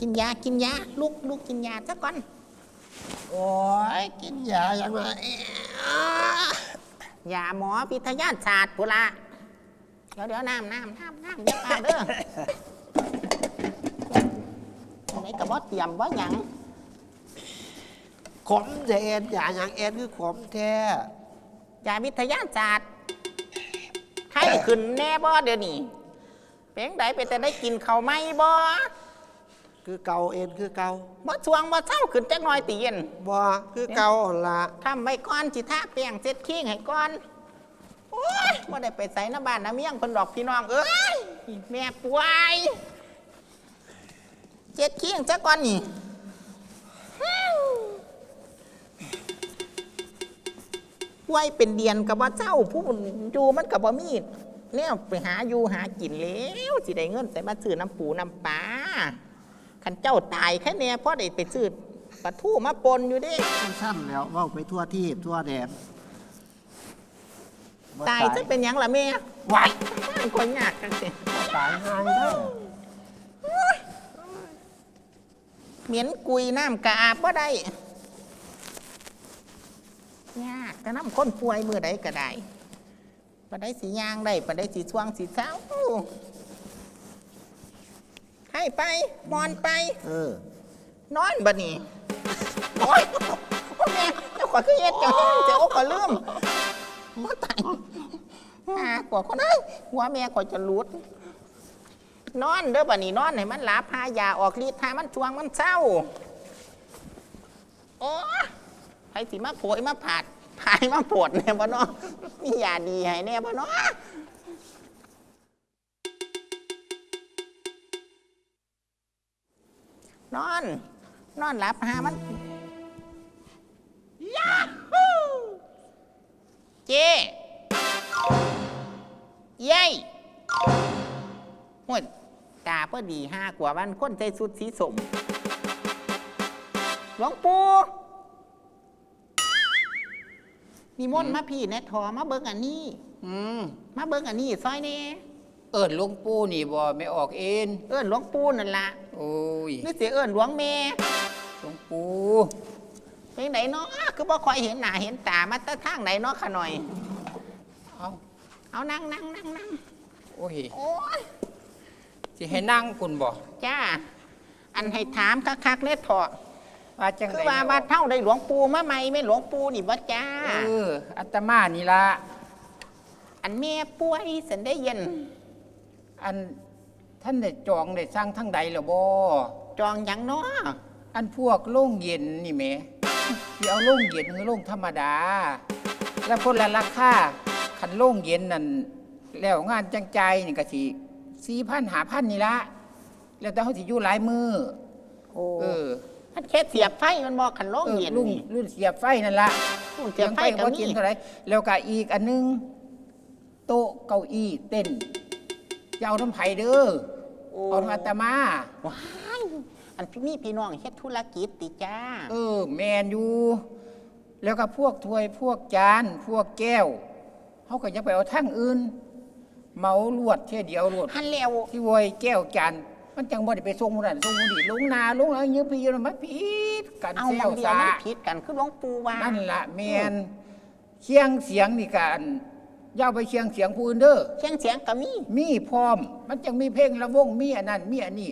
กินยากินยาลูกลูกกินยาซะก่อน โอ้ยกินยาอย่างไรยาหมอพิทยาศาสตร์พุละเดี๋ยวเดี๋ยวน้ำน้ำน้ำน้ำเดี๋ยวปาเด้อไหนกับว่าเตรียมว่าหยังขมจะเอ็นยาอย่างเอ็นคือขมแท้ยาวิทยาศาสตร์ใครขึ้นแน่บ่เดี๋ยวนี้เป็นไดไปแต่ได้กินเขาวไหมบ่ คือเกาเอ็นคือเกาบ่ช่วงบ่เศร้าขึ้นจักหน่อยตีเย็นบ่คือเกาละทำไว้ก่อนสิท่าแป้งเสร็จขี้งให้ก่อนโอ้ยบ่ได้ไปใส่น้ำบ้านน้ำเมี่ยงเพิ่นดอกพี่น้องเอ้ยแม่ป่วยเจ็ดขี้งซะก่อนนี่ป่วยเป็นเดียนกับว่าเจ้าผู้อยู่มันกับว่ามีเนี่ยไปหาอยู่หากินแล้วสิได้เงินใส่มาซื้อน้ำปูน้ำปลา ขันเจ้าตายแค่เนี่ยเพราะได้ไปซื้อปลาทูมาปนอยู่เดิสั้นแล้วเว่าไปทั่วที่ทั่วแดนบ่ตายจะเป็นหยังล่ะแม่วัดมันคนยากจังสิตายง่ายเด้อเหม็นกุยน้ำกะอาบบ่ได้ยากแต่น้ำคนป่วยมือใดก็ได้ปะได้สียางได้ปะได้สีช่วงสีเช้า ให้ไปมอนไป เออ นอนบ่นี่โอ๊ยโอ้ยแม่เจ้าขอยคือเย็ดเจ้าแห้งเจ้าโอ้ขอยลืมบ่ตายหากว่าคนนั้นหัวแม่ขอยจะหลุด นอนเด้อบ่นี่นอนให้มันหลับพายาออกฤทธิ์หามันช่วงมันเศร้า โอ้ใครสิมาโผยมาผาดพายมาปวดแน่บ่เนาะมียาดีให้แน่บ่เนาะ นอน นอนหลับหามันยาฮูเจ๊เยัยหวดตาพอดีห้ากว่าวันคนใจสุดสีสมหลวงปู่มีมนต์มาพี่แนทอมาเบิ่งอันนี้ อืม มาเบิ่งอันนี้ซอยนี่ เอิญหลวงปู่นี่บ่ไม่ออกเอ็นเอิ้นหลวงปู่นั่นละโอ้ยหรือเสียเอิ้นหลวงแม่หลวงปู่เป็นไหนเนาะคือบ่ค่อยเห็นหน้าเห็นตามาแตะทางไหนเนาะขะหน่อย เอาเอานั่งนั่งนั่งนั่งโอ้ยโอ้ยสิให้นั่งคุณบ่จ้า อันให้ถามคักๆเนี่ยเถอะว่าจังคือไดว่าว่าเท่าได้หลวงปู่มาใหม่ไม่หลวงปู่นี่บ่จ้าเอออาตมานี่ละอันแม่ป่วยสันได้เย็น อันท่านได้จองได้สร้างทั้งใดแล้วบ่จองหยังเนาะอันพวกโรงเย็นนี่แหมสิเอาโรงเย็นหรือโรงธรรมดา แล้วคนละราคาคันโรงเย็นนั่นแล้วงานจังใจนี่ก็สิ4,000 5,000นี่ละแล้วแต่เฮาสิอยู่หลายมือโอ้เออมันแค่เสียบไฟมันบอกขันโล่งเย็นรุ่นนี่รุ่นเสียบไฟนั่นละรุ่นเสียบไฟก็บ่มีกินเท่าไหรแล้วก็อีกอันหนึง โต๊ะเก้าอี้เต้น จะเอาน้ำไผ่เด้อโอ้เอาน้ำอาตมา ว้ายอันพี่มีพี่น้องเฮ็ดธุรกิจติจ้า เออ แมนอยู่แล้วก็พวกถ้วยพวกจาน พวกแก้วเขาก็ยังไปเอาทั้งอื่นเหมาลวดเท่เดียวลวดหันแล้วที่วอยแก้วจานมันจังบ่ได้ไปส่งนั่นส่งนี่ลงนาลงแล้วยืมพี่ยืมมาผิดกันเอาเซบางลเดียวซามันผิดกันคือหลวงปู่ว่านั่นละแมนเชียงเสียงนี่กัน ย่าไปเชียงเสียงผู้อื่นเด้อเสียงเสียงก็มีมีพร้อม มันจังมีเพลงระวงมีอันนั้นมีอันนี้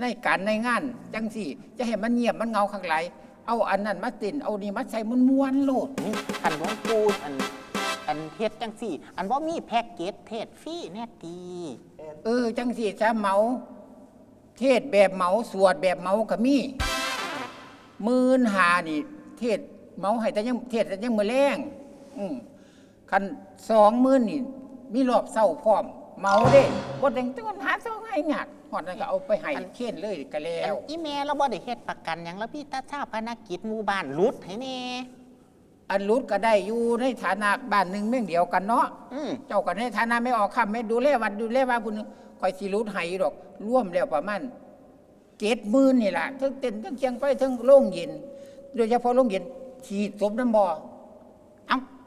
ในการในงานจังสี่จะให้มันเงียบมันเงาข้างไหลเอาอันนั้นมาตินเอานี่มาใส่มันม้วนโลดนี่ขันหลวงปู่อันอันเฮ็ดจังสี่ อันว่ามีแพ็กเกจเทศฟรีแน่ตีเออจังสี่จะเหมา เทศแบบเหมาสวดแบบเหมาก็มีหมื่นหานี่ เทศเหมาให้แต่ยังเทศแต่ยังมือแรงอืมคัน สองหมื่นนี่มีรอบเศร้าพร้อมเหมาเด้บดแดงต้นหาเศร้าให้หยักหอดนั่นก็เอาไปให้เค้นเลยก็แล้อันวอีแม่เราบ่ได้เฮ็ดประกันหยังแล้วพี่ตาชาพนักกิจหมู่บ้านหลุดให้แน่อันรุดก็ได้อยู่ในฐานะบ้านหนึ่งเม่งเดียวกันเนาะ อืมเจ้าก็ในฐานะไม่ออกคำไม่ดูแลวัดดูแลว่าคุณคอยสิรุดให้ดอก ร่วมแล้วประมาณเจ็ดหมื่นนี่แหละทั้งเต้นทั้งเชียงไปทั้งโล่งเย็น โดยเฉพาะโล่งเย็นฉีดสมน้ำบ่อเอ้า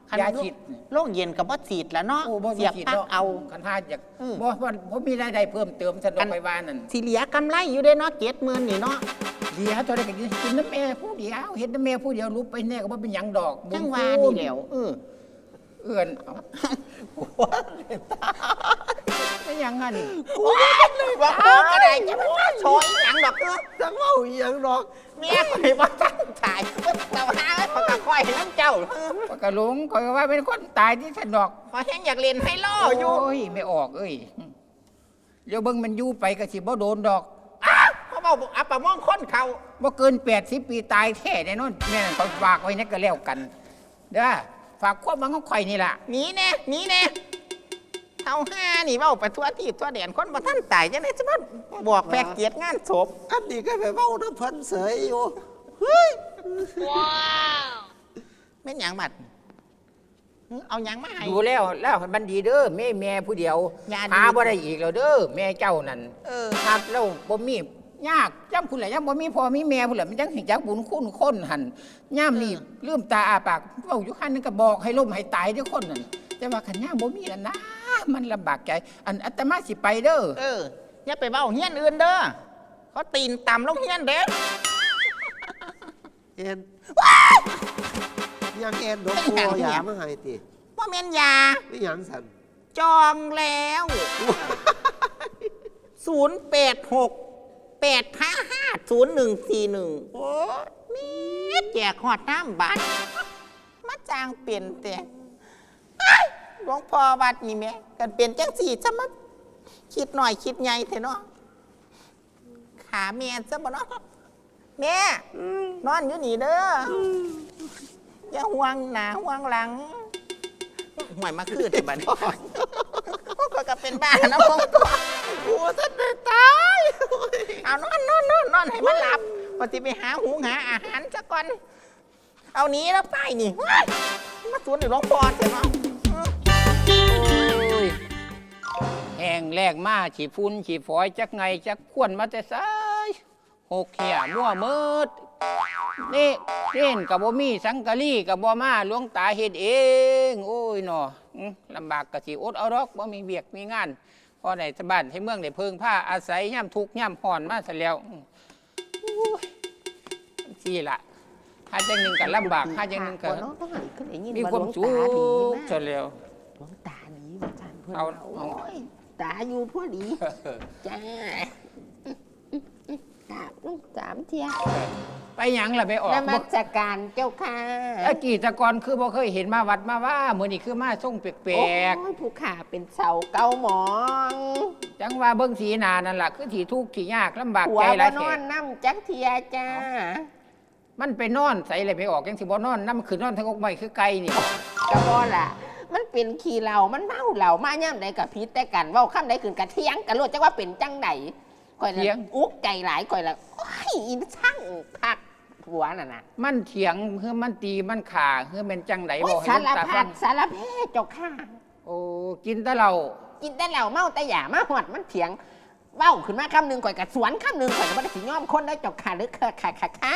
คันยาโรฉีคดโรคเย็นกับบ่ฉีดแล้วเนาะโอ้บ่เสียบฉีดปลักเนาะเอา คันหาอยากอืม บ่ว่าผมมีรายได้เพิ่มเติมสะดวอักนไปว่านั่นสิเหลียกำไรอยู่เด้เนาะเจ็ดหมื่นนี่เนาะ เดียวเท่าไรก็กินน้ำแม่ผู้เดียวเห็นน้ำแม่ผู้เดียวรู้ไปแน่ก็บ่เป็นหยังดอกบุญจังว่าคุณนี่แหล้วเออ เอื้อนเอา ไม่หยังงั้นเลยว่าโอ้ก็ได้จะมาโชยหยังดอกเออจังเว่าอีหยังดอกเมียข่อยบ่ตั้งใจเจ้าหาไว้เขาก็คอยให้น้ำเจ้าเออข้อยก็หลงคอยก็ว่าเป็นคนตายที่สะดอกขอยแห้งอยากเล่นไฮโลอยู่โอ้ยไม่ออกเอ้ยเดี๋ยวเบิ่งมันอยู่ไปก็สิบ่โดนดอกอ้าวเขาบอกอัปปะมองคนเขาบ่เกิน80ปีตายแท้แน่นอนแม่นั่นเขาฝากไว้นี่ก็แล้วกันเด้อฝากความหวังของข่อยนี่ล่ะหนีแน่หนีแน่ เท่าห้านี่เว้าไปทั่วที่ทั่วแดนคนบ่ท่านตายจังได๋จะมาบอกแปลกเกียรติงานศพอันนี้ก็ไปเว้าน้ำเพิ่นเสยอยู่แม่นหยังบัดหึเอาหยังมาให้ ดูแล้วแล้วมันดีเด้อแม่แม่ผู้เดียวญาติหาบ่ได้อีกแล้วเด้อแม่เจ้านั่นเออหัดแล้วบ่มียากจำคุณแหละยังบ่มีพ่อมีแม่พุ่นแหละมันจังสิจักบุญคุณคนหันย่ามนี่ลืมตาอาปากเว้าอยู่คันนึงก็บอกให้ล้มให้ตายเด้อคนนั่นแต่ว่าคันย่ามบ่มีนั่นนะ มันลำบากใจ อันอาตมาสิไปเด้อเอออย่าไปเว้าเฮียนอื่นเด้อเขาตีนต่ำลงเฮียนเด้อเอ็นยังเอ็นหลวงปู่เอายามาให้ติว่าแม่นยานี่หยังสันจองแล้วศูนย์แปดหกแปดห้าห้าศูนย์หนึ่งสี่หนึ่งโอ้มีแจกหอดน้ำบัตรมาจางเปลี่ยนแต่เอ้ย หลวงพ่อวัดนี่แม่กันเปลี่ยนจังสี่จะมาคิดหน่อยคิดใหญ่เถอะเนาะขาแม่ซะบ่เนาะแม่นอนอยู่นี่เด้อออย่าห่วงหนาห่วงหลังห่วยมาคือแต่บัดนี้ก็ก็เป็นบ้านะมึงโอ้ท่านได้ตายเอานอนนอนนอนนอนให้มันหลับปฏิไปหาหุงหาอาหารซะก่อน เอาหนี้แล้วไปนี่ว้ายมาสวนในหลวงพ่อเถอะเนาะ แห้งแรกมาฉีฟุ้นฉีฝอยจักไงจักขวนมาแต่ซ้ายหกเหี่ยมั่วมืดนี่เล่นกับบ่มีสังกะลีกับบ่มาหลวงตาเฮ็ดเอง โอ้ยหนออื้อลำบากกะสิอดเอาดอกบ่มีเบียกมีงานพอได้สบ้านให้เมืองได้เพิงผ้าอาศัยย่ำทุกข์ย่ำห่อนมาซะแล้วอื้อโอ้ยสี่ละหาจังหนึ่งก็ลำบากหาจังหนึ่งก็มีความสุขซะแล้วหลวงตาดีว่าจันเพื่อนเอา เอาเอาโอ้ยตาอยู่พอดี จ้าตาลูกสามเที่ยไปหยังล่ะไปออกนมับ่สการเจ้าค่ะตะกี้แตะกอนคือบ่เคยเห็นมาวัดมาว่ามื้อนี้คือมาส่งแปลกโอ้ยผู้ขาเป็นเสาเก้าหมองๆจังว่าเบิ่งสีหน้านั่นล่ะคือที่ทุกข์ที่ยากลำบากหัวใจหลาบ่ยนแท้อนน้ำจักเทียจ้า มันไปนอนใส่เลยไปออกจังสิบ่นอนนำคือนอนทั้งอกไม้คือไก่นี่กระบอล่ะ มันเป็นขี้เหล่ามันเมาเหล่ามาย่ำใดกับพิษแต่กันเว่าข้ามใดขึ้นกะเทียงกันรวดจักว่าเป็นจังใดก่อยละอุกใจหลายก่อยละโอ้ยอินช่างคักหัวน่ะนะมันเถียงคือมันตีมันขาคือเป็นจังไดโอ้บ่ยให้สาลูกรตาพัฟัดงสารเพเจ้าค่ะ โอ้กินแต่เหล้ากินแต่เหล้าเมาแต่หยามาหอดมันเถียงเบ้าขึ้นมาคำหนึ่งก่อยกับสวนคำหนึ่งก่อยกับไม่ได้สิย้อมคนได้เจ้าค่ะหรือค่ะค่ะค่ะค่ะ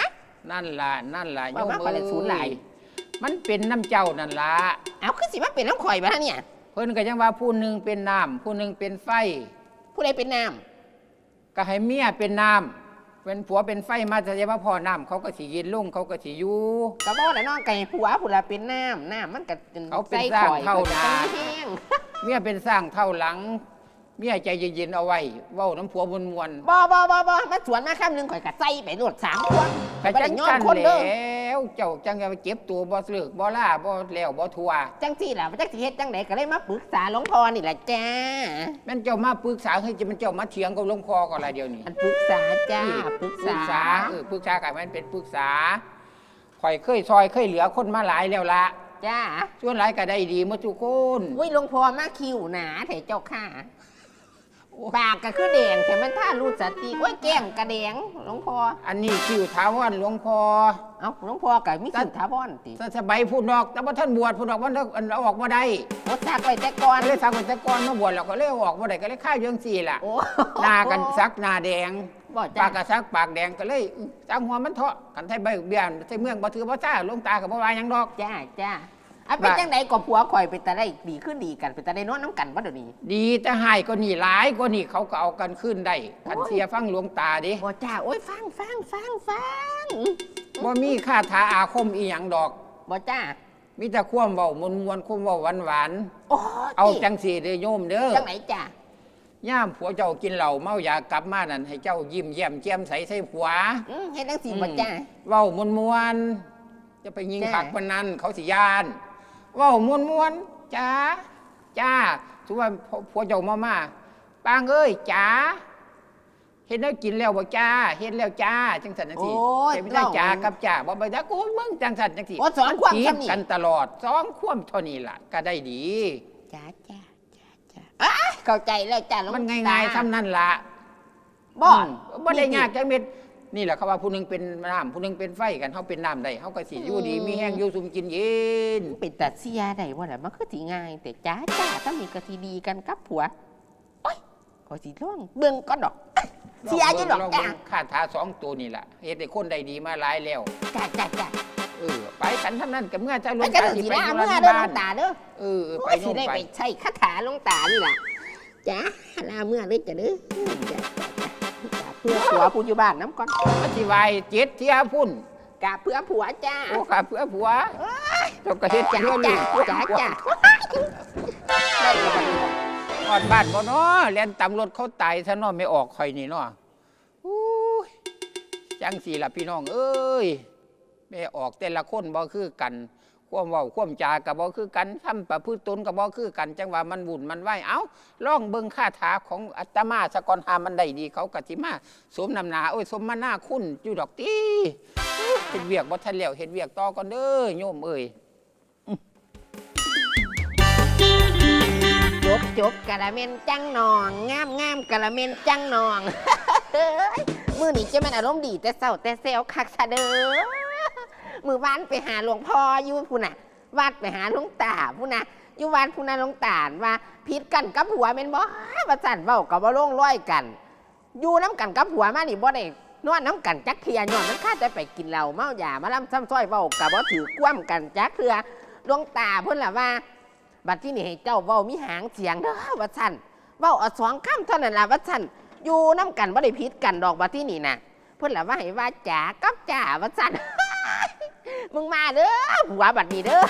นั่นล่ะนั่นล่ะว่าว่าโยมข่อยละศูนย์หลาย มันเป็นน้ำเจ้านั่นล่ะเอาขึ้นสิมาเป็นน้ำข่อยบ้าเนี่ยเพิ่นก็ยังว่าผู้หนึงเป็นน้ำผู้หนึงเป็นไฟ ผู้ใดเป็นน้ก็ให้เมียเป็นน้ำเป็นผัวเป็นไฟมาจะว่าพ่อน้ำเขาก็สิเย็นลงเขาก็สิอยู่ำกระบอกแต่น้องไก่ผัวผู้ละเป็นน้ำน้ำมันก็เขาเป็นใส่สร้างข่อยเท่าข่อยนาก็แห้ง เมียเป็นสร้างเท่าหลัง เมียใจเย็นๆเอาไว้เว้าน้ำผัวมวนมวนบอบอบอบอมาสวนมาคำหนึ่งข่อยกับใส่ไปรวดสามพวงๆไม่ไปได้จังย้อกัมนคนเด้อแล้ว เจ้าจังจะไปเจ็บตัวบ่เสือกบ่ล่าบ่แล้วบ่ทัวจังสี่ล่ะมันจักสิเฮ็ดจังไหนก็เลยมาปรึกษาหลวงพ่อนี่แหละจ้า แม่นเจ้ามาปรึกษาให้จะมันเจ้ามาเถียงกับหลวงพ่อก็อะไรเดียวนี้ อันปรึกษาจ้าปรึกปรึษากษาเออปรึกษากันมันเป็นปรึกษาข่อยเคยซอยเคยเหลือคนมาหลายแล้วละจ้าส่วนหลายก็ได้ดีหมาทุกคน อุ้ยหลวงพ่อมาคิวหนาเถอะเจ้าค่ะ ปากก็คือแดงแต่มันถ้ารู้สติโอ้ยแก้มกระแดงหลวงพ่ออันนี้คิวท้าวรหลวงพ่อเอ้าหลวงพ่อกับมิสุทธาพรติถ้าสบายพูดดอกแต่ว่าท่านบวชพูดดอกว่าอันเอาออกมาได้โอ้ซักไว้แต่ก่อนก็เลยสักวันแต่ก่อนมาบวชแล้วก็เลยเอาออกมาได้ก็เลยข้าวเยังสี่ล่ะโอ้หน้ากันสักหน้าแดงบ่ปาจ้ากกระซักปากแดงก็เลยอื้อจังหัวมันเถาะกันไทยใบเบี้ยนไทยเมืองบ่ถือบ่ซ่าหลวงตากับบ่ว่าหยังดอกจ้าจ้า อะเป็นว่าจังไดก็ผัวข่อยเป็นตาได้ดีขึ้นดีกันเป็นตาได้นอนน้ำกันบ่เดี๋ยวนี้ ดีแต่หายก็นี่หลายก็นี่เขาก็เอากันขึ้นได้กันโอ้ยเสียฟังหลวงตาดิบ่จ้าโอ้ยฟังฟังฟังฟังบ่มีคาถาอาคมอีหยังดอกบ่จ้ามีแต่ความเว้ามวนมวนๆความเว้าหวานหวานโอ้ๆเอาจังสีเด้อโยมเด้อจังไหนจ้าย่ามผัวเจ้ากินเหล้าเมายากลับมานั่นให้เจ้ายิ้มแย้มแจ่มใสใส่ผัวอืมให้จังสิบ่จ้าเว้ามวนมวนๆจะไปยิงจ้ะผักมันนั้นเขาสิยานเว้ามวนมวนๆจ้าจ้าถือว่าผัวเจ้ามามาปางเอ้ยจ้าเห็นแล้วกินแล้วบ่จ้าเห็นแล้วจ้าจังสันจังสิโอ้ยแต่ไม่ได้จ้ากับจ้าบ่ไปจ้ากูมึงจังสันจังสิโอ้สองความผิดคำนี่กันตลอดสองความเท่านี้ล่ะ ก็ได้ดี จ้าจ้าจ้าจ้าอะเข้าใจแล้วจ้าหลวงมันตง่ายๆซ้ำนั่นล่ะบ่อืมบ่ได้ยากจังเม็ด นี่แหละเขาว่าผู้หนึงเป็นน้ำผู้หนึงเป็นไฟกันเขาเป็นน้ำได้เขาก็สิอยู่ดีมีแห้งอยู่สุมกินเย็นเป็นตาเสียได้ว่าล่ะมันคือสิง่าย แต่จ้าจ้าถ้ามีกะทีดีกันกับผัวโอ้ยก็สิร้องเบิ่งก็ดอกเสียอยู่ดอกลงจ้าเบิ่งข้าท้าสองตัวนี่แหละเฮ็ดให้คนได้ดีมาหลายแล้ว จ้าจ้าจ้าเออ ไปกันทั้งนั้นกับเมื่อเจ้าหลไปวงกันตาเถอะสิสีไปหน้าธุเมื่อระเด้อบ้าหลวนงตาเด้อ เออไปโอ้ยโน่สินได้ไป ไปใช้คาถาหลวงตานี่ล่ะจ้าลาเมื่อเลยจ้ะเด้อจ้าจ้าจ้า เพื่อผัวผู้อยู่บ้านน้ำก่อนปฏิวัยเจ็ดเที่ยพุ่นกาเพื่อผัวจ้าโอ้ข้าเพื่อผัวเจ้าก็เฮ็ดจ้าเพื่อลูจ้ากจ้าจ้าได้แล้วบัดนี้ก่อนบ้านบ่เนาะเรียนตำรถเขาตายซะเนาะไม่ออกข่อยนี่เนาะอู้ยจังสี่ล่ะพี่น้อง เอ้ยไม่ออกแต่ละคนบ่คือกัน ความเว้าความจาก็บ่คือกันทำประพฤติตนก็บ่คือกัน จังว่ามันบุญมันไหวเอ้าลองเบิ่งคาถาของอาตมาสะกอนหามันได้ดีเขาก็สิมาสมนำหนาโอ้ยสมมาหน้าคุณอยู่ดอกติเฮ็ดเวียกบ่ทันแล้วเฮ็ดเวียกต่อก่อนเด้อโยมเอ้ยจบจบกะละเมนจังนองงามงามกะละเมนจังนองเฮ้ยมือนี้จะแมันอารมณ์ดีแต่เศร้าแต่เซลคักซะเด้อ มือวานไปหาหลวงพ่ออยู่พูน่ะวัดไปหาหลวงตาพูน่ะอยู่วัดพูน่ะหลวงตาว่าพิษกันกับผัวแม่นบ่ว่าสั่นเว้ากับว่าลงร้อยกันอยู่น้ำกันกับผัวมานี่บ่ได้นอนน้ำกันจักเทียย้อนมันข้าจะไปกินเหล้าเมายามาล้ำซ้ำซ้อยเว้ากับว่าถือกว้ำกันจักเทือหลวงตาเพิ่นล่ะว่า บัดที่นี่ให้เจ้าเว้ามีหางเสียงเด้อว่าสั่นเว้าเอาสองคำเท่านั้นละว่าสั่นอยู่น้ำกันบ่ได้พิษกันดอกบัดที่นี่น่ะเพิ่นล่ะว่าให้ว่าจ๋ากับจ๋าว่าสั่น มึงมาเด้อผัวบัดนี้เด้อ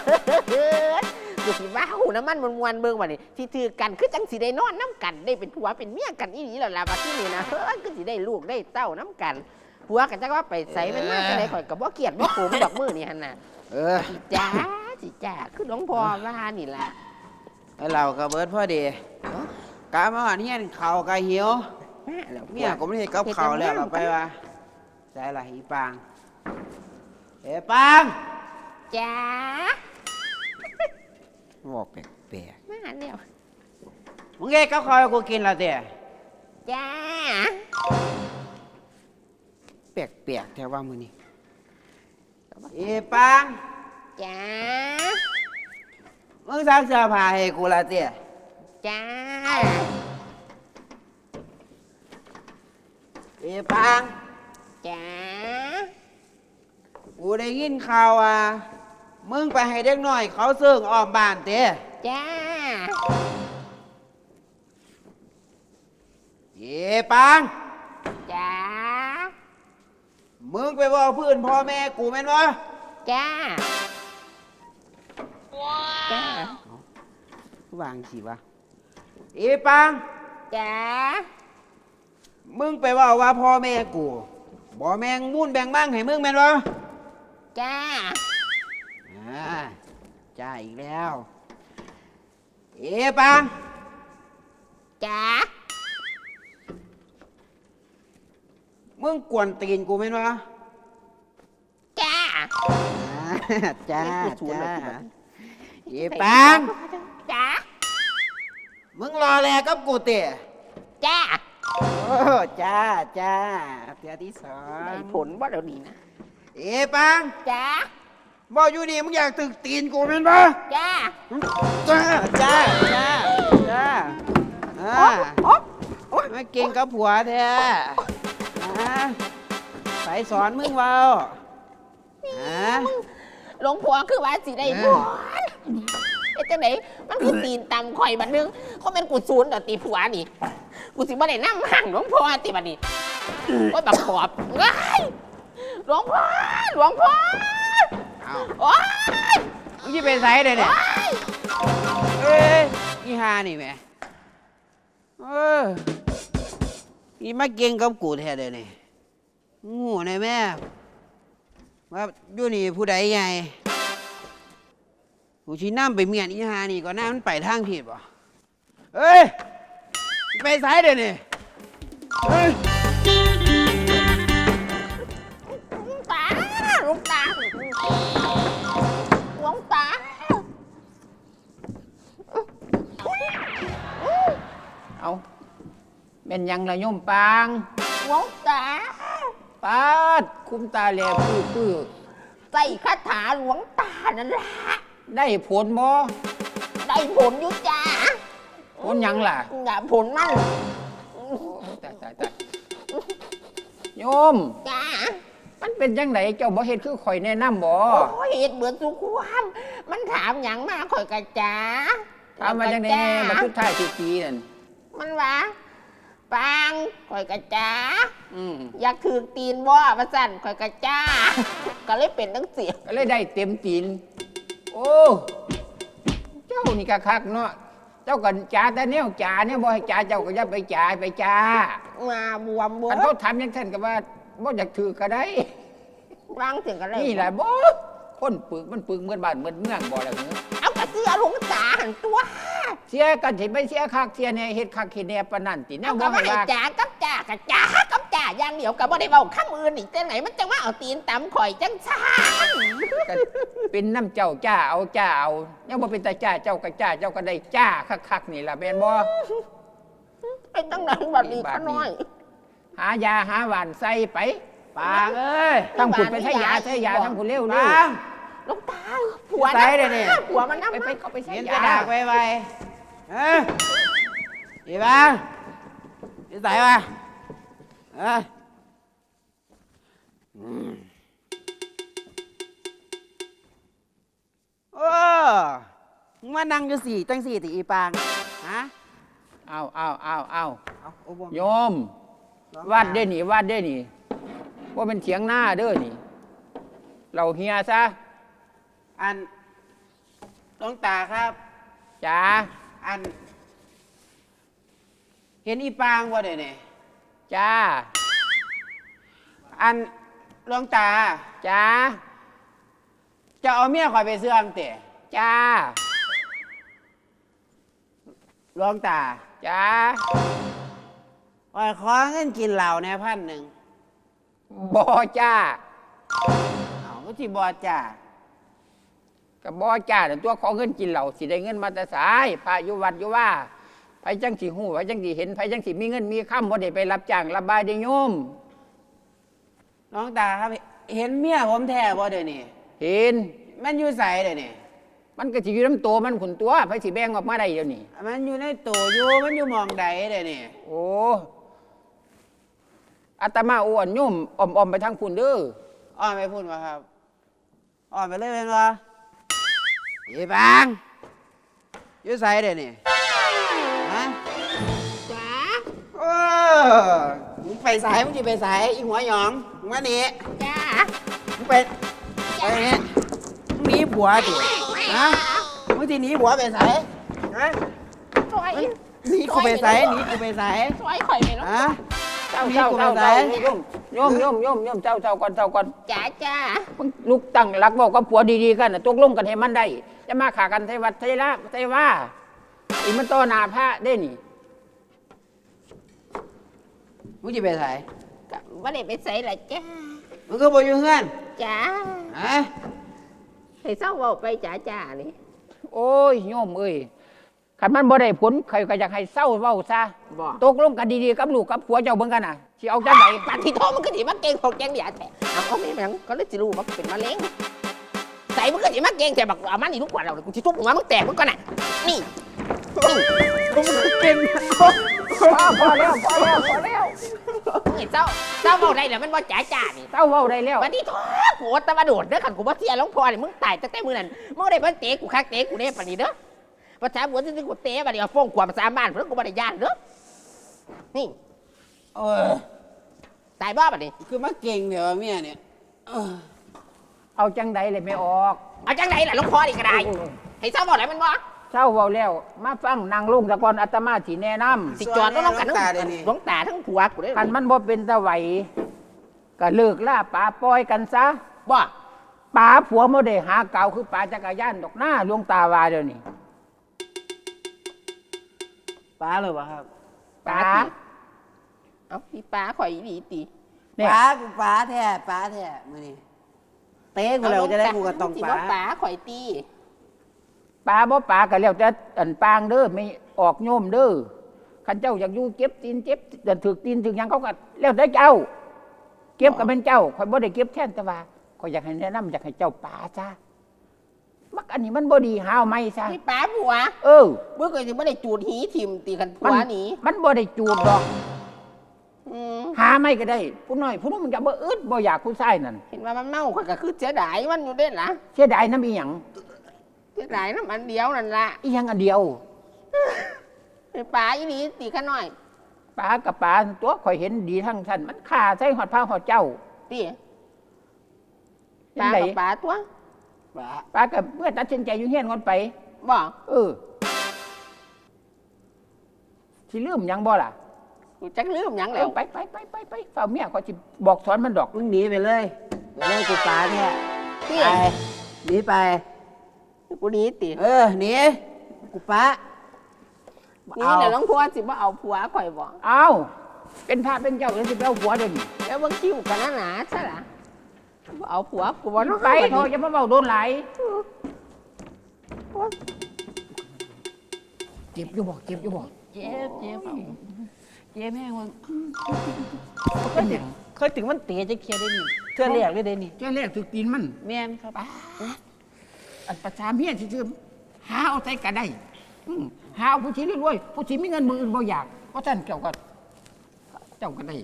กูสิว่าหูน้ำมันมวนๆเบิ่งบัดนี้ที่ถือกันคือจังสิได้นอนน้ำกันได้เป็นผัวเป็นเมียกันอีหลีแล้วล่ะบัดที่นี่นะเฮ้ยคือสิได้ลูกได้เต้าน้ำกันผัวกันจักว่าไปใส่มันมาจังไดข่อยก็บ่เกลียดบ่โกมดอกมือนี่หั่นน่ะเออสิจ้าสิจ้าคือหลวงพ่อว่านี่ล่ะไอ้เราก็เบิดพอดีกามาหวานเฮียนเขาวก็หิวมาแล้วเมียก็ไม่ให้กับเขาวแล้วเราไปว่าใส่ละอีปาง เอ้ปางจ้าบอกแปลกมาแล้วๆมึงเอ้กับข้าวให้กูกินและเตี้ยจ้าแปลกๆแต่ว่ามือนี้เอ้ปางจ้ามึงซักเสื้อผ้าให้กูและเตี้ยจ้าเอ้ปางจ้า กูได้ยินข่าวว่ามึงไปให้เด็กน้อย เขาเสื่องอ้อมบ้านเตี้ยจ้าเอ้ปางจ้ามึงไปบอกพื้นพ่อแม่กูแม่นวะจ้าจ้าวางสิวะเอ้ปางจ้ามึงไปว่าว่าพ่อแม่กูบ่แมงมุ่นแบ่งบ้างให้มึงแม่นบ่ จ้า อ่าจ้าอีกแล้ว เอ๋ปัง จ้า มึงกวนตีนกูแม่นบ่จ้าอ่าจ้าไม่พูดชวนจ้าเลยเอ๋ปัง จ้า มึงรอแลกับกูเตะจ้า โอ้จ้าจ้าเตียที่สอได้ง ผลว่าเดี๋ยวนี้นะ เอ๋ปังจ้าบ่อยู่นี่มึงอยากตึกตีนกูแม่นบ่จ้าจ้าจ้าจ้าจ้าอ่าโอ๊ะโอ๊ะไม่เก่งกับผัวแท้อ่าไปสอนมึงเว้าฮะหลวงพ่อคือว่าสิได้บวชเอ๊ะจังไหนมันคือตีนตำข่อยบัดนึงเขาเป็นกูซูนต่อตีผัวนี่ กูสิบ่ได้นั่งห่างหลวงพ่อติบัดนี้โอ้ยบักขอบเอ้ย หลวงพ่อหลวงพ่อเอาโอ้ยมึงจะไปไสเด้เนี่ยเอ้ยอีหานี่แหม่เอออีมาเก่งกับกูแท้เด้นี่ยงูในแม่ว่าอยู่นี่ผู้ใดไงกูชี้น้ำไปเมียนอีหานี่ก่อนหน้ามันไปทางผิดบ่เอ้ยไปไสเด้นี่เอ้ย เอาเป็นหยังละโยมปางหลวงตา ปาดคุ้มตาแลปื้อปื้อใส่คาถาหลวงตานั่นแหละได้ผลบ่ได้ผลอยู่จ้าผลหยังล่ะอย่าผลมันโอ้ตายตายตายโยม จ้ามันเป็นจังไหนเจ้าบ่เฮ็ดคือข่อยแนะนำบ่โอ้ยเห็ดเบือนสุความมันถามหยังมาข่อยกะจ้าถามมาจังได๋ข่อยแน่กะมาทุกท่ายทุกทีนั่น มันว่าปางข่อยกะจ้าอืมอยากถือตีนว่ามาสั่นข่อยกะจ้า ก็เลยเป็นตั้งเสียงก็เลยได้เต็มตีน โอ้ เจ้านี่ก็คักเนาะ เจ้าก็จ่าแต่แนวจ่าเนี่ยบ่ให้จ่าเจ้าก็อย่าไปจ่าไปจ่ามาบวมบวคันมเขาทำอยังท่านก็ว่าบ่อยากถือก็ได้ วางเสียงกันเลยนี่แหละบ่คนปึกมันปึกเหมือนบ้านเหมือนเมืองบ่ล่ะเหรอเอากระเสือหลวงตาหันตัว เสียกันสิไปเสียคักเสียแน่เฮ็ดคักเฮ็ดแน่ปานนั้นติแนเอาวก็บ่ว่าให้ให้ว่าจ้ากับจ้ากับจ้ากับจ้าอย่างเดียวกับบ่ได้เบาข้ามอื่นอีกจังไหนมันจังว่าเอาตีนตำข่อยจังซ่าก็เป็นน้ำเจ้าจ้าเอาจ้าเอายังบ่เป็นตาจ้าเจ้าก็จ้าเจ้าก็ได้จ้าคักๆนี่ล่ะแม่นบ่เป็นตั้งนั้นบัดนี้ขาน้อย หายาหาหวานใส่ไปปางเอ้ยทั้งคุณไปใช้ยาใช้ยาทั้งคุณเร็วเร็วปาง ลูกตาผัวใส่เดี๋ยวนี้ผัวมันน้ำไปไปเขาไปใช้เห็นยาจะดากไปไปเอ้ยอีบ้างอีใส่มาเอ้ยอืมโอ้มึงมานั่งอยู่สี่ตั้งสี่ติอีปาง ฮะเอาเอาเอาเอาเอาโอ้บ่โยม วาดได้หนิวาดได้หนิว่าเป็นเถียงหน้าเด้อนี่ เราเฮียซะ อันหลวงตาครับจ้าอัน เห็นอีปางว่าเดี๋ยวนี้จ้า อันหลวงตา จ้า จะเอาเมียข่อยไปเสื่อมเตะจ้า หลวงตาจ้าข่อยขอเงินกินเหล้าในพันหนึ่งบอจ้า เอาก็ที่บอจ้า กับบอจ้าแต่ตัวขอเงินกินเหล่าสิได้เงินมาแต่สายพระอยู่วัดอยู่ว่าไปจังสิหูไปจังสิเห็นไปจังสิมีเงินมีค่ำบ่ได้ไปรับจ้างรับบายได้โยมหลวงตาครับเห็นเมียผมแท้บ่เดี๋ยวนี้เห็น มันอยู่ใสเดี๋ยวนี้มันก็สิอยู่น้ำตัวมันขุนตัวไปสิแบ่งออกมาได้เดี๋ยวนี้มันอยู่ในตัวอยู่มันอยู่หมองใดเดี๋ยวนี้โอ้อาตมาอ้วนโยมอ่อมๆไปทางพุ่นเด้ออ้อนไปพูดมาครับอ้อนไปเลยเป็นวะ อีปางอยู่ใสเดี๋ยวนี้ฮะจ้าเออมึงไปสายมึงจะไปสายอีหัวหยองมึงมานี่จ้ามึงไปไปนี่มึงหนีผัวดิฮะมึงที่หนีผัวไปสายฮะช่วยหนีกูไปสายหนีกูไปสายช่วยข่อยไปเนาะฮะเจ้าหนีเจ้ากูไปเจ้าสาเจ้าย โยมโยมโยมโยมเจ้าเจ้าก่อนเจ้าก่อนจ้าจ้ามึงลุกตั้งหลักบอกกับผัวดีๆกันน่ะตกลงกันให้มันได้ จะมาขากันไทวัดไทละไทว่าอีมันต่อหนาพระได้นี่มึงจะไปสายก็บ่ได้ไปใส่ละจ้ามึงก็บอกอยู่เฮือนจ้าฮะให้เศร้าเว้าไปจ้าจ้านี่โอ้ยโยมเอ้ยขันมันบ่ได้ผลใครก็อยากให้เศร้าเว้าซะบ่ตกลงกันดีๆกับลูกกับผัวเจ้าเบิ่งกันน่ะ สิเอาจังไหนปฏิโทมันก็สิมาเก่งของแกงเดียแท้เอาเอาแม่แม่งก็เลยสิรู้ว่าเป็นมะเร็งใส่มันก็สิมาเก่งแต่บักเอามันนี่ลูกกว่าเรากูสิทุบหัวมึงแตกมันก่อนน่ะนี่นี่มึงเก่งพอพอแล้วพอแล้วพอแล้วไงนี่เจ้าเจ้าเบาได้แล้วมันบ่จ๋าจ๋านี่เต้าเว้าได้แล้ววันนี้ท้อกูอดแตะมาโดดเด้อขันกูบ่เสียหลวงพ่อนี่มึงตายตั้งแต่มื้อนั้นมึงได้เพิ่นเตะกูคักเตะกูเด้ปานนี้เด้อภาษาบัวที่กูเตะบัดนี้เอาฟ้องความภาษาบ้านเพิ่นกูบ่ได้ย่านเด้อนี่เออ ตายบ่บัดนี้ คือมาเก่งเดี๋ยวเมียเนี่ยเออเอาจังใดเลยไม่ออกเอาจังไดล่ะหลวงพ่อนี่ก็ได้ ให้เจ้าบอกแล้วมันบ่เจ้าเว้าแล้ว มาฟังนางลุงตะกอนอาตมาสิแนะนำสิจอดต้องกันทั้งหลวงตาเดี๋ยวนี้หลวงตาทั้งผัวกูเด้อคันมันบ่เป็นตะไหวก็เลิกล่าป่าปล่อยกันซะบ่ป่าผัวบ่ได้หาเก่าคือป่าจักรยานดอกหน้าหลวงตาว่าเดี๋ยวนี้ป้าเลยวะครับ ป่า เอ้าพี่ป้าข่อยอีหลีติเนี่ยป้ากูป้าแท้ป้าแท้มือนี่เตะกูแล้วจะได้กูก็ต้องสิป้าบ่ป้าข่อยตีป่าบ่ป่าก็แล้วแต่อันปางเด้อไม่ออกโยมเด้อคันเจ้าอยากอยู่เก็บตีนเจ็บแต่ถึกตีนถึงหยังเขาก็แล้วแต่เจ้า เก็บก็เป็นเจ้าข่อยบ่ได้เก็บแทนแต่ว่าข่อยอยากให้แนะนำอยากให้เจ้าป่าซะมักอันนี้มันบ่ดีหาวไม่ซะพี่ป้าผัว เออมึงก็สิบ่ได้จูดหีทิ่มตีกันผัมัวหนีมันบ่ได้จูบดอก อืมหาไม่ก็ได้ ผู้น้อย ผู้นู้นมันจะบ่อึดบ่อยากผู้ชายนั่นเห็นว่ามันเมาข่อยก็คือเสียดายมันอยู่เด้ล่ะเสียดายน้ำอีหยังเสียดายน้ำอันเดียวนั่นล่ะอีหยังอันเดียวพี่ป้าอีหลีตีกันหน่อยปลากับปลาตัวข่อยเห็นดีทั้งท่านมันฆ่าใส่หอดผ้าหอดเจ้าตีจัป้างไดกับป้าตัวป้าปลากับเมื่อตัดสินใจอยู่เฮียนก่อนไปบ่เออสิลืมหยังบ่ล่ะ กูจักลืมหยังเอแล้วอไปไปไปไปไปเฝ้าเมียก็สิบอกสอนมันดอก มึงหนีไปเลยไปเลยกูป้าแท้ตีไปหนีไป กูหนีตีเออหนีกูป้านี่เดี๋ยวหลวงพ่อสิบ่เอาผัวข่อยบ่เอาเป็นพระเป็นเจ้าแล้วสิไปเอาผัวเดี๋ยวนี้แล้วเบิ่งคิวกันนะหนาใช่ล่ะบ่เอาผัวกูบ่เนาะไปโทษจะมาเบาโดนไหลายเจ็บอยู่บ่เจ็บอยู่บ่ เจ็บเจ็บเจ็บแม่งมึงเป็นหยังเคยถึงมันเตะจะเคลียร์ได้นี่เทื่อแรกเลยได้นี่เจ้าแรกถึกตีนมันแม่นครับอันประชาเมียที่ชื่อหาเอาใจกันได้อืมหาเอาผู้ชี้รวยๆผู้ชี้มีเงินมืออื่นบ่อยากเพราะท่านเจ้าก็เจ้าก็ได้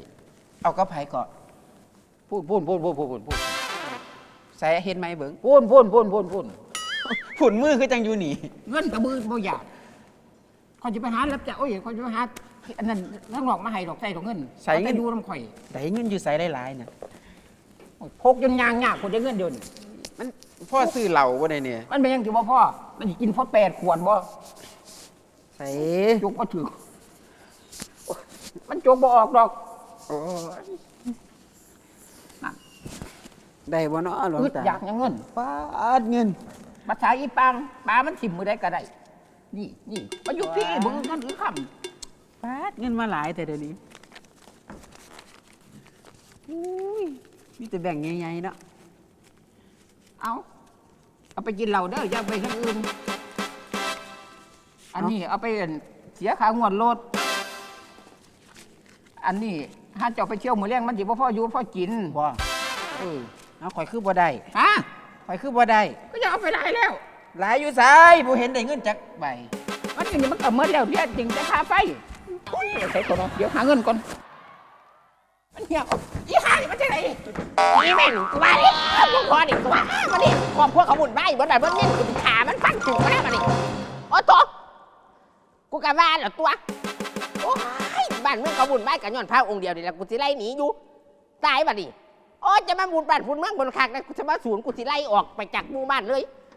เอากระไผก่อนพูดพูดพูดพูดพูดพูดพูดใส่เห็นไหมเบิ้งพูดพูดพูดพูดพูดผุนมือคือจังอยู่นี่ เงินกับมือบ่อยาก เขาจะไปหารับจ้างโอ้ยเขาจะไปหาอันนั้นทั้งหลอกมาให้ดอกใส่ดอกเงินอาไปดูน้ำข่อยแต่เงินอยู่ใส่หลายๆเนี่ยโอ้ยพกจนยางยากคนได้เงินเดือนมันพ่อซื้อเหล่าบ่ได้เนี่ยมันเป็นยังถือว่าพ่อ มันสิกินพอแปดขวดบ่ใส่จกบ่ถือมันจกบ่ออกดอกได้บ่เนาะหลวงอึดตาอยากยังเงิน ปาดเงิน ภาษาอีปังปลามันสิมมือได้ก็ได้ นี่นี่มาอยู่พี่เบึงเงินหรือคปาดเงินมาหลายแต่เดี๋ยวนี้อุ้ยมีแต่แบ่งใหญ่ๆเนาะำเอาเอาไปกินเหล้าเด้ออย่าไปทางอื่นอันนี้เอาไปเสียขางวดรถอันนี้ถ้าเจ้าไปเที่ยวมือแรงมันสิบ่พ่ออยู่พ่อกินบ่เออเอาข่อยคือบ่ได้ฮะข่อยคือบ่ได้ก็จะเอาไปได้แล้ว หลายอยู่ไสายบ่เห็นได้เงินจักใบมันอย่างนี้มันก็เมื่อแล้วเรียกจริงแต่ค่าไฟโอ้ยใส่ก่อนเนาะเดี๋ยวหาเงินก่อน มันเหี้ยอีห่านี่มันจะไหนนี่แม่งกูว่าเลยหลวงพ่อนี่กูว่ามาดิครอบครัวเขาบุญใบบ่ได้เบิ่งเงินกูขามันฟันถูกมาแล้วมาดิโอ้โตกูกะว่าแล้วตัวโอ้ยบ้านเมืองเขาบุญใบกันย้อนพระองค์เดียวนี่แหละกูสิไล่หนีอยู่ตายบัดนี้โอ้ยจะมาบุญบ้านบุญเมืองบนคักนะกูจะมาศูนกูสิไล่ออกไปจากหมู่บ้านเลย